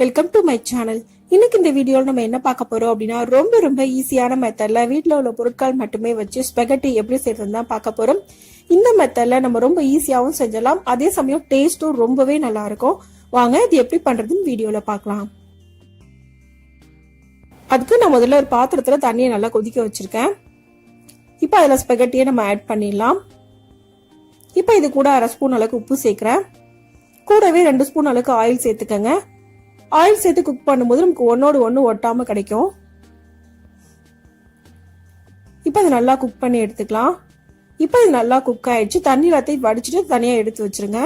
Welcome to my channel இன்னைக்கு இந்த வீடியோவில் நம்ம என்ன பார்க்க போறோம் அப்படின்னா ரொம்ப ரொம்ப ஈஸியான மெத்தட்ல வீட்டில் உள்ள பொருட்கள் மட்டுமே வச்சு ஸ்பெகட்டி எப்படி செய்யறதுன்னு தான் பார்க்க போறோம். இந்த மெத்தட்ல நம்ம ரொம்ப ஈஸியாகவும் செஞ்சலாம். அதே சமயம் டேஸ்ட்டும் ரொம்பவே நல்லா இருக்கும் வாங்க இது எப்படி பண்றதுன்னு வீடியோல பார்க்கலாம். அதுக்கு நான் முதல்ல ஒரு பாத்திரத்துல தண்ணியை நல்லா கொதிக்க வச்சிருக்கேன். இப்போ அதில் ஸ்பெகட்டியை நம்ம ஆட் பண்ணிடலாம். இப்போ இது கூட அரை ஸ்பூன் அளவுக்கு உப்பு சேர்க்குறேன். கூடவே ரெண்டு ஸ்பூன் அளவுக்கு ஆயில் சேர்த்துக்கங்க. ஆயில் சேர்த்து குக் பண்ணும்போது நமக்கு ஒன்னோடு ஒன்று ஒட்டாமல் கிடைக்கும். இப்போ அதை நல்லா குக் பண்ணி எடுத்துக்கலாம். இப்போ இது நல்லா குக் ஆயிடுச்சு. தண்ணி எல்லாத்தையும் வடிச்சிட்டு தனியாக எடுத்து வச்சிருங்க.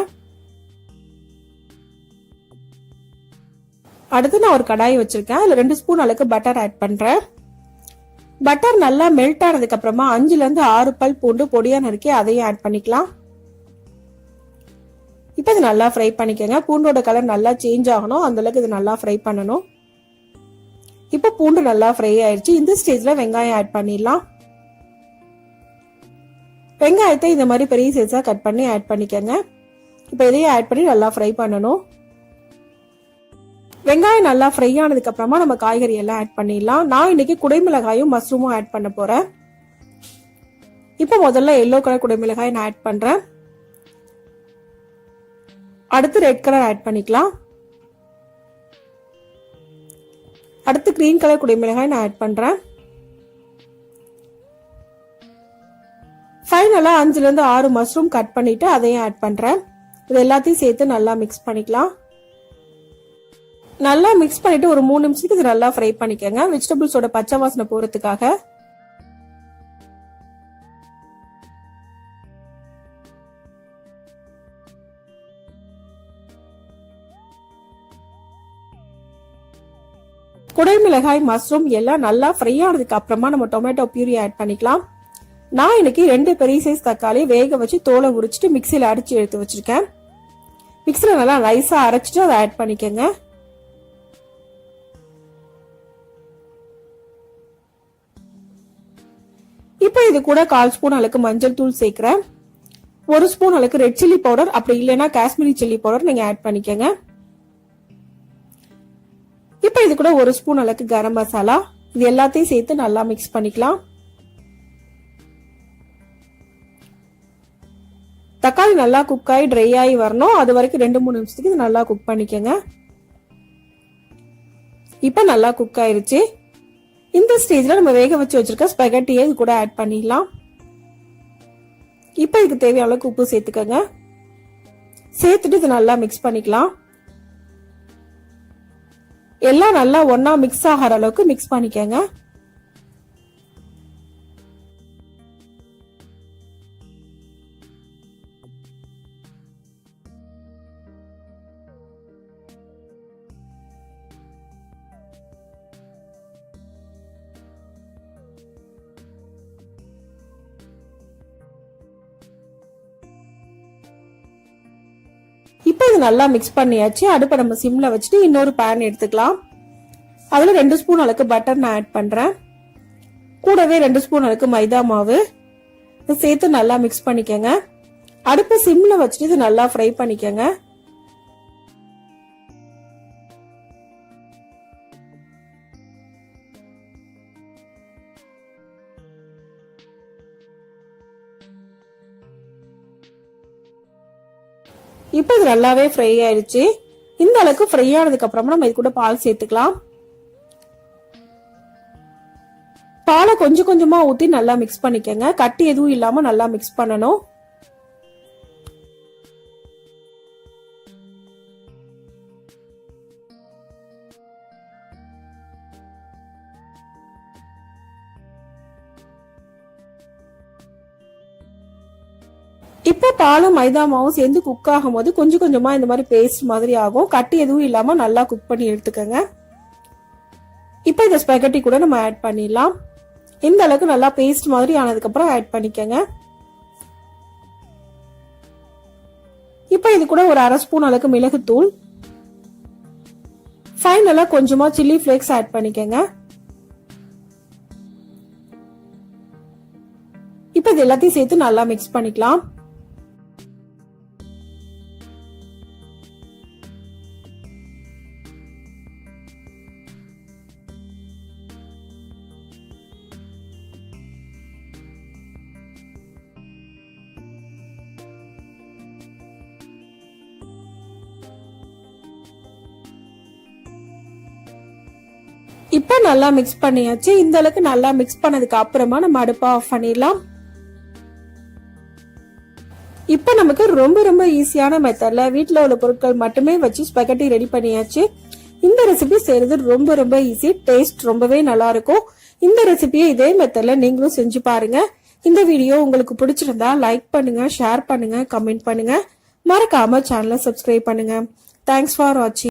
அடுத்து நான் ஒரு கடாய் வச்சிருக்கேன். அதில் ரெண்டு ஸ்பூன் அளவுக்கு பட்டர் ஆட் பண்ணுறேன் பட்டர் நல்லா மெல்ட் ஆனதுக்கு அப்புறமா ஆறு பல் பூண்டு பொடியாக நறுக்கி அதையும் ஆட் பண்ணிக்கலாம். இப்போ இது நல்லா ஃப்ரை பண்ணிக்கோங்க. பூண்டோட கலர் நல்லா சேஞ்ச் ஆகணும். அந்தளவுக்கு இது நல்லா ஃப்ரை பண்ணணும். இப்போ பூண்டு நல்லா ஃப்ரை ஆயிடுச்சு இந்த ஸ்டேஜில் வெங்காயம் ஆட் பண்ணிடலாம். வெங்காயத்தை இந்த மாதிரி பெரிய சைஸாக கட் பண்ணி ஆட் பண்ணிக்கோங்க. இப்போ இதையும் ஆட் பண்ணி நல்லா ஃப்ரை பண்ணணும். வெங்காயம் நல்லா ஃப்ரை ஆனதுக்கு அப்புறமா நம்ம காய்கறி எல்லாம் ஆட் பண்ணிடலாம். நான் இன்னைக்கு குடைமிளகாயும் மஷ்ரூமும் ஆட் பண்ண போறேன். இப்போ முதல்ல எல்லோ கலர் குடைமிளகாய் நான் ஆட் பண்றேன். அடுத்து ரெட் கலர் ஆட் பண்ணிக்கலாம். அடுத்து கிரீன் கலர் குடிமிளகாய் நான் ஆட் பண்றேன். ஃபைனலா அஞ்சுல இருந்து ஆறு மஷ்ரூம் கட் பண்ணிட்டு அதையும் ஆட் பண்றேன். இது எல்லாத்தையும் சேர்த்து நல்லா மிக்ஸ் பண்ணிக்கலாம். நல்லா மிக்ஸ் பண்ணிட்டு ஒரு மூணு நிமிஷத்துக்கு இது நல்லா ஃப்ரை பண்ணிக்கோங்க. வெஜிடபிள்ஸோட பச்சை வாசனை போறதுக்காக. குடைமிளகாய் மஷ்ரூம் எல்லாம் நல்லா ஃப்ரை ஆனதுக்கு அப்புறமா நம்ம டொமேட்டோ பியூரி ஆட் பண்ணிக்கலாம். நான் இன்னைக்கு ரெண்டு பெரிய சைஸ் தக்காளி வேக வச்சு தோலை உரிச்சிட்டு மிக்சியில் அடிச்சு எடுத்து வச்சிருக்கேன். மிக்சியில் நல்லா ரைஸா அரைச்சிட்டு அதை ஆட் பண்ணிக்கோங்க. இப்போ இது கூட கால் ஸ்பூன் அளவுக்கு மஞ்சள் தூள் சேர்க்குறேன். ஒரு ஸ்பூன் அளவுக்கு ரெட் சில்லி பவுடர் அப்படி இல்லைன்னா காஷ்மீரி சில்லி பவுடர் நீங்கள் ஆட் பண்ணிக்கோங்க. இப்போ இது கூட ஒரு ஸ்பூன் அளவுக்கு கரம் மசாலா. இது எல்லாத்தையும் சேர்த்து நல்லா மிக்ஸ் பண்ணிக்கலாம். தக்காளி நல்லா குக் ஆகி ட்ரை ஆகி வரணும். அது வரைக்கும் ரெண்டு மூணு நிமிஷத்துக்கு இது நல்லா குக் பண்ணிக்கோங்க. இப்போ நல்லா குக் ஆயிருச்சு. இந்த ஸ்டேஜில் நம்ம வேக வச்சு வச்சிருக்க ஸ்பெகட்டியை இது கூட ஆட் பண்ணிடலாம் இப்போ இதுக்கு தேவையான அளவுக்கு உப்பு சேர்த்துக்கோங்க. சேர்த்துட்டு இது நல்லா மிக்ஸ் பண்ணிக்கலாம். எல்லாம் நல்லா ஒன்னா மிக்ஸ் ஆகிற அளவுக்கு மிக்ஸ் பண்ணிக்கோங்க. இப்போ இது நல்லா மிக்ஸ் பண்ணியாச்சு. அடுப்பை நம்ம சிம்ல வச்சுட்டு இன்னொரு பேன் எடுத்துக்கலாம். அதில் ரெண்டு ஸ்பூன் அளவுக்கு பட்டர் நான் ஆட் பண்றேன். கூடவே ரெண்டு ஸ்பூன் அளவுக்கு மைதா மாவு. இதை சேர்த்து நல்லா மிக்ஸ் பண்ணிக்கோங்க. அடுப்பை சிம்ல வச்சுட்டு இது நல்லா ஃப்ரை பண்ணிக்கோங்க. இப்போ இது நல்லாவே ஃப்ரை ஆயிடுச்சு. இந்த அளவுக்கு ஃப்ரை ஆனதுக்கு அப்புறமா நம்ம இது கூட பால் சேர்த்துக்கலாம். பாலை கொஞ்சம் கொஞ்சமா ஊத்தி நல்லா மிக்ஸ் பண்ணிக்கங்க. கட்டி எதுவும் இல்லாம நல்லா மிக்ஸ் பண்ணணும். இப்போ பாலும் மைதா மாவும் சேர்ந்து குக் ஆகும் போது கொஞ்சம் கொஞ்சமா இந்த மாதிரி பேஸ்ட் மாதிரி ஆகும். கட்டி எதுவும் இல்லாம நல்லா குக் பண்ணி எடுத்துக்கோங்க. இப்போ இந்த ஸ்பெகட்டி கூட நம்ம ஆட் பண்ணிடலாம். இந்த அளவுக்கு நல்லா பேஸ்ட் மாதிரி ஆனதுக்கு அப்புறம் ஆட் பண்ணிக்கோங்க. இப்போ இது கூட ஒரு அரை ஸ்பூன் அளவுக்கு மிளகுத்தூள். ஃபைனலா கொஞ்சமா சில்லி ஃப்ளேக்ஸ் ஆட் பண்ணிக்கோங்க. இப்போ இது எல்லாத்தையும் சேர்த்து நல்லா மிக்ஸ் பண்ணிக்கலாம். இப்போ நல்லா மிக்ஸ் பண்ணியாச்சு. இந்த அளவுக்கு நல்லா மிக்ஸ் பண்ணதுக்கு அப்புறமா நம்ம அடுப்பை ஆஃப் பண்ணிடலாம். இப்போ நமக்கு ரொம்ப ரொம்ப ஈஸியான மெத்தட்ல வீட்டில் உள்ள பொருட்கள் மட்டுமே வச்சு ஸ்பெகட்டி ரெடி பண்ணியாச்சு. இந்த ரெசிபி செய்யறது ரொம்ப ரொம்ப ஈஸி டேஸ்ட் ரொம்பவே நல்லா இருக்கும். இந்த ரெசிபியை இதே மெத்தட்ல நீங்களும் செஞ்சு பாருங்க. இந்த வீடியோ உங்களுக்கு பிடிச்சிருந்தா லைக் பண்ணுங்க ஷேர் பண்ணுங்க கமெண்ட் பண்ணுங்க. மறக்காம சேனலை சப்ஸ்கிரைப் பண்ணுங்க. தேங்க்ஸ் ஃபார் வாட்சிங்